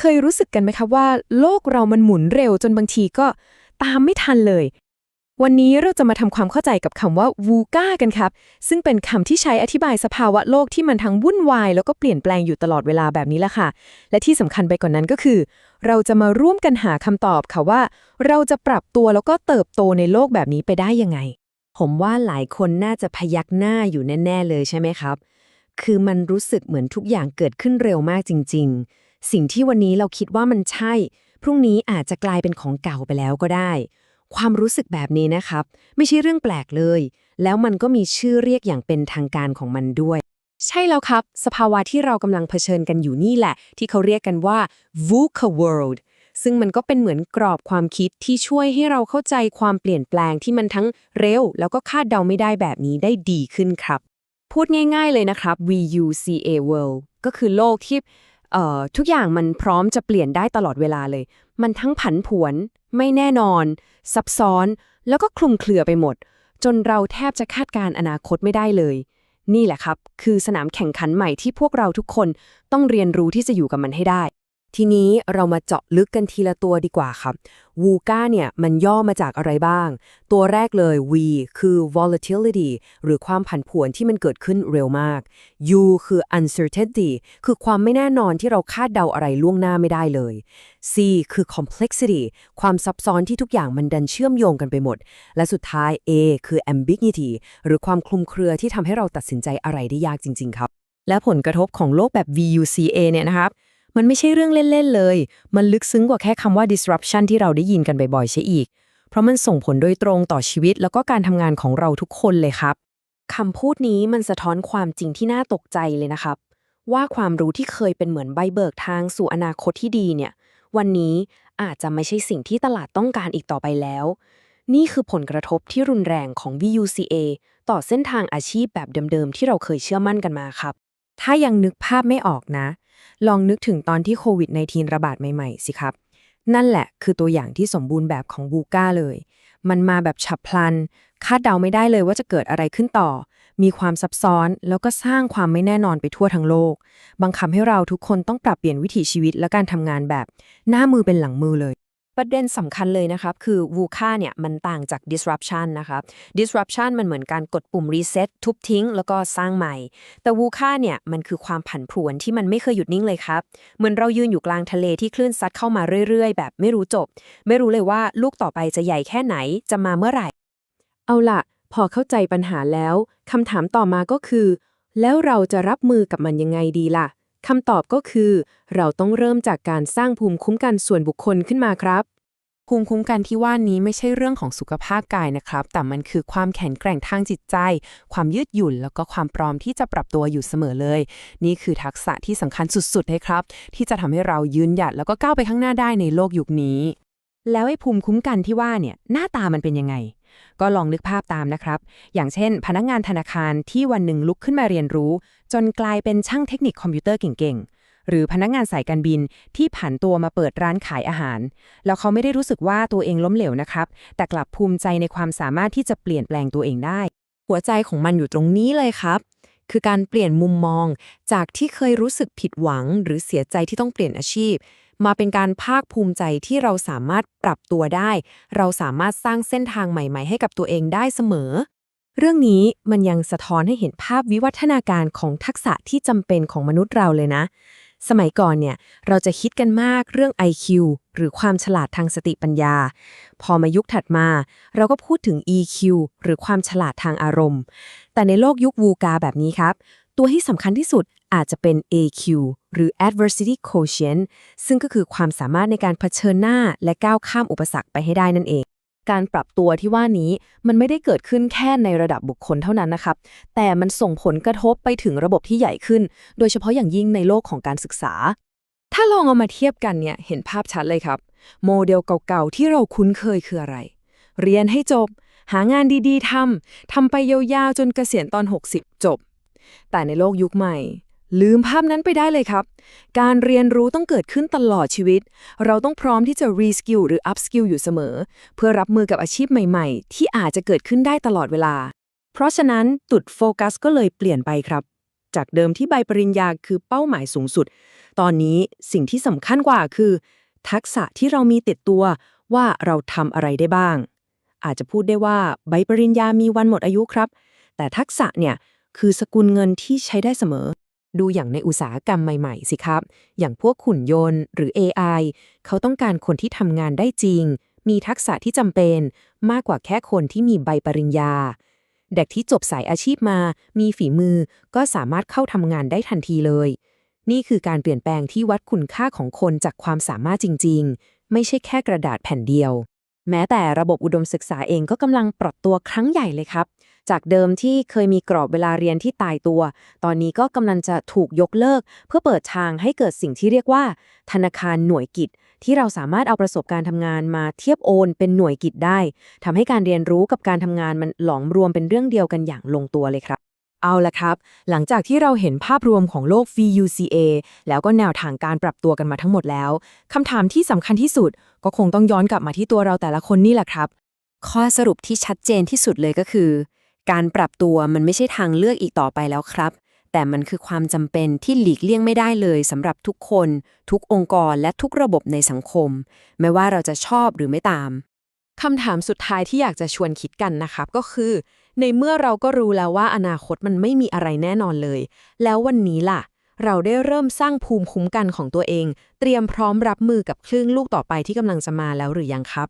เคยรู้สึกกันไหมครับว่า โลกเรามันหมุนเร็วจนบางทีก็ตามไม่ทันเลย วันนี้เราจะมาทำความเข้าใจกับคำว่า VUCA กันครับ ซึ่งเป็นคำที่ใช้อธิบายสภาวะโลกที่มันทั้งวุ่นวาย แล้วก็เปลี่ยนแปลงอยู่ตลอดเวลาแบบนี้แหละค่ะ และที่สำคัญไปกว่านนั้นก็คือ เราจะมาร่วมกันหาคำตอบค่ะว่า เราจะปรับตัวแล้วก็เติบโตในโลกแบบนี้ไปได้ยังไง ผมว่าหลายคนน่าจะพยักหน้าอยู่แน่ ๆ เลยใช่ไหมครับ คือมันรู้สึกเหมือนทุกอย่างเกิดขึ้นเร็วมากจริง ๆ สิ่งที่วันนี้เราคิดว่ามันใช่ พรุ่งนี้อาจจะกลายเป็นของเก่าไปแล้วก็ได้ ความรู้สึกแบบนี้นะครับ ไม่ใช่เรื่องแปลกเลย แล้วมันก็มีชื่อเรียกอย่างเป็นทางการของมันด้วย ใช่แล้วครับ สภาวะที่เรากำลังเผชิญกันอยู่นี่แหละ ที่เขาเรียกกันว่า VUCA world ซึ่งมันก็เป็นเหมือนกรอบความคิดที่ช่วยให้เราเข้าใจความเปลี่ยนแปลงที่มันทั้งเร็ว แล้วก็คาดเดาไม่ได้แบบนี้ได้ดีขึ้นครับ พูดง่ายๆเลยนะครับ VUCA world ก็คือโลกที่ ทุกอย่างมันพร้อมจะเปลี่ยนได้ตลอดเวลาเลย มันทั้งผันผวน ไม่แน่นอน ซับซ้อน แล้วก็คลุมเครือไปหมด จนเราแทบจะคาดการณ์อนาคตไม่ได้เลย นี่แหละครับ คือสนามแข่งขันใหม่ที่พวกเราทุกคนต้องเรียนรู้ที่จะอยู่กับมันให้ได้ ทีนี้เรามาเจาะลึกกันทีละตัวดีกว่าครับ VUCA เนี่ยมันย่อมาจากอะไรบ้าง ตัวแรกเลย V คือ volatility หรือความผันผวนที่มันเกิดขึ้นเร็วมาก U คือ uncertainty คือความไม่แน่นอนที่เราคาดเดาอะไรล่วงหน้าไม่ได้เลย C คือ complexity ความซับซ้อนที่ทุกอย่างมันดันเชื่อมโยงกันไปหมด และสุดท้าย A คือ ambiguity หรือความคลุมเครือที่ทำให้เราตัดสินใจอะไรได้ยากจริง ๆ ครับ และผลกระทบของโลกแบบ VUCA เนี่ยนะครับ มันไม่ใช่เรื่องเล่นๆเลย มันลึกซึ้งกว่าแค่คำว่า disruption ที่เราได้ยินกันบ่อยๆใช่อีก เพราะมันส่งผลโดยตรงต่อชีวิตแล้วก็การทำงานของเราทุกคนเลยครับคำพูดนี้มันสะท้อนความจริงที่น่าตกใจเลยนะครับ ว่าความรู้ที่เคยเป็นเหมือนใบเบิกทางสู่อนาคตที่ดีเนี่ย วันนี้อาจจะไม่ใช่สิ่งที่ตลาดต้องการอีกต่อไปแล้ว นี่คือผลกระทบที่รุนแรงของ VUCA ต่อเส้นทางอาชีพแบบเดิมๆ ที่เราเคยเชื่อมั่นกันมาครับ ถ้ายังนึกภาพไม่ออกนะ ลองนึกถึงตอนที่โควิด -19 ระบาดใหม่ ๆ สิครับ นั่นแหละคือตัวอย่างที่สมบูรณ์แบบของบูก้าเลย มันมาแบบฉับพลัน คาดเดาไม่ได้เลยว่าจะเกิดอะไรขึ้นต่อ มีความซับซ้อนแล้วก็สร้างความไม่แน่นอนไปทั่วทั้งโลก บังคับให้เราทุกคนต้องปรับเปลี่ยนวิถีชีวิตและการทำงานแบบ หน้ามือเป็นหลังมือเลย ประเด็นสำคัญเลยนะครับ คือ VUCA เนี่ยมันต่างจาก disruption นะครับ disruption มันเหมือนการกดปุ่ม reset ทุบทิ้ง แล้วก็สร้างใหม่ แต่ VUCA เนี่ยมันคือความผันผวนที่มันไม่เคยหยุดนิ่งเลยครับ เหมือนเรายืนอยู่กลางทะเลที่คลื่นซัดเข้ามาเรื่อยๆ แบบไม่รู้จบ ไม่รู้เลยว่าลูกต่อไปจะใหญ่แค่ไหนจะมาเมื่อไหร่ เอาล่ะ พอเข้าใจปัญหาแล้วคำถามต่อมาก็คือ แล้วเราจะรับมือกับมันยังไงดีล่ะ คำตอบก็คือ เราต้องเริ่มจากการสร้างภูมิคุ้มกันส่วนบุคคลขึ้นมาครับ ภูมิคุ้มกันที่ว่านี้ไม่ใช่เรื่องของสุขภาพกายนะครับ แต่มันคือความแข็งแกร่งทางจิตใจ ความยืดหยุ่น แล้วก็ความพร้อมที่จะปรับตัวอยู่เสมอเลย นี่คือทักษะที่สำคัญสุดๆเลยครับ ที่จะทำให้เรายืนหยัดแล้วก็ก้าวไปข้างหน้าได้ในโลกยุคนี้ แล้วไอ้ภูมิคุ้มกันที่ว่าเนี่ยหน้าตามันเป็นยังไง ก็ลองนึกภาพตามนะครับ อย่างเช่น พนักงานธนาคารที่วันหนึ่งลุกขึ้นมาเรียนรู้ จนกลายเป็นช่างเทคนิคคอมพิวเตอร์เก่งๆ หรือพนักงานสายการบินที่ผันตัวมาเปิดร้านขายอาหาร แล้วเขาไม่ได้รู้สึกว่าตัวเองล้มเหลวนะครับ แต่กลับภูมิใจในความสามารถที่จะเปลี่ยนแปลงตัวเองได้ หัวใจของมันอยู่ตรงนี้เลยครับ คือการเปลี่ยนมุมมอง จากที่เคยรู้สึกผิดหวัง หรือเสียใจที่ต้องเปลี่ยนอาชีพ มาเป็นการภาคภูมิใจที่เราสามารถปรับตัวได้ เราสามารถสร้างเส้นทางใหม่ ๆ ให้กับตัวเองได้เสมอ เรื่องนี้มันยังสะท้อนให้เห็นภาพวิวัฒนาการของทักษะที่จำเป็นของมนุษย์เราเลยนะ สมัยก่อนเนี่ย เราจะคิดกันมากเรื่อง IQ หรือความฉลาดทางสติปัญญา พอมายุคถัดมา เราก็พูดถึง EQ หรือความฉลาดทางอารมณ์ แต่ในโลกยุควูกาแบบนี้ครับ ตัวที่สำคัญที่สุด อาจจะเป็น AQ หรือ Adversity Quotient ซึ่งก็คือความสามารถในการเผชิญหน้าและก้าวข้ามอุปสรรคไปให้ได้นั่นเอง การปรับตัวที่ว่านี้มันไม่ได้เกิดขึ้นแค่ในระดับบุคคลเท่านั้นนะครับ แต่มันส่งผลกระทบไปถึงระบบที่ใหญ่ขึ้น โดยเฉพาะอย่างยิ่งในโลกของการศึกษา ถ้าลองเอามาเทียบกันเนี่ยเห็นภาพชัดเลยครับ โมเดลเก่าๆที่เราคุ้นเคยคืออะไร เรียนให้จบ หางานดีๆทำทำไปยาวๆจนเกษียณตอน 60 จบ แต่ในโลกยุคใหม่ ลืมภาพนั้นไปได้เลยครับ การเรียนรู้ต้องเกิดขึ้นตลอดชีวิต เราต้องพร้อมที่จะ reskill หรือ upskill อยู่เสมอ เพื่อรับมือกับอาชีพใหม่ ๆ ที่อาจจะเกิดขึ้นได้ตลอดเวลา เพราะฉะนั้นจุดโฟกัสก็เลยเปลี่ยนไปครับ จากเดิมที่ใบปริญญาคือเป้าหมายสูงสุด ตอนนี้สิ่งที่สำคัญกว่าคือ ทักษะที่เรามีติดตัวว่าเราทำอะไรได้บ้าง อาจจะพูดได้ว่าใบปริญญามีวันหมดอายุครับ แต่ทักษะเนี่ยคือสกุลเงินที่ใช้ได้เสมอ ดูอย่างในอุตสาหกรรมใหม่ๆ สิครับ อย่างพวกขุนยนต์หรือ AI เขาต้องการคนที่ทำงานได้จริง มีทักษะที่จำเป็น มากกว่าแค่คนที่มีใบปริญญา เด็กที่จบสายอาชีพมา มีฝีมือ ก็สามารถเข้าทำงานได้ทันทีเลย นี่คือการเปลี่ยนแปลงที่วัดคุณค่าของคนจากความสามารถจริง ๆ ไม่ใช่แค่กระดาษแผ่นเดียว แม้แต่ระบบอุดมศึกษาเองก็กำลังปรับตัวครั้งใหญ่เลยครับ จากเดิมที่เคยมีกรอบเวลาเรียนที่ตายตัว ตอนนี้ก็กำลังจะถูกยกเลิก เพื่อเปิดทางให้เกิดสิ่งที่เรียกว่า ธนาคารหน่วยกิจ ที่เราสามารถเอาประสบการณ์ทำงานมาเทียบโอนเป็นหน่วยกิจได้ทำให้การเรียนรู้กับการทำงานมันหลอมรวมเป็นเรื่องเดียวกันอย่างลงตัวเลยครับเอาละครับ หลังจากที่เราเห็นภาพรวมของโลก VUCA แล้วก็แนวทางการปรับตัวกันมาทั้งหมดแล้ว คำถามที่สำคัญที่สุด ก็คงต้องย้อนกลับมาที่ตัวเราแต่ละคนนี่แหละครับ ข้อสรุปที่ชัดเจนที่สุดเลยก็คือ การปรับตัวมันไม่ใช่ทางเลือกอีกต่อไปแล้วครับ แต่มันคือความจำเป็นที่หลีกเลี่ยงไม่ได้เลยสำหรับทุกคน ทุกองค์กรและทุกระบบในสังคม ไม่ว่าเราจะชอบหรือไม่ตามคำถามสุดท้ายที่อยากจะชวนคิดกันนะครับก็คือ ในเมื่อเราก็รู้แล้วว่าอนาคตมันไม่มีอะไรแน่นอนเลย แล้ววันนี้ล่ะ เราได้เริ่มสร้างภูมิคุ้มกันของตัวเอง เตรียมพร้อมรับมือกับคลื่นลูกต่อไปที่กำลังจะมาแล้วหรือยังครับ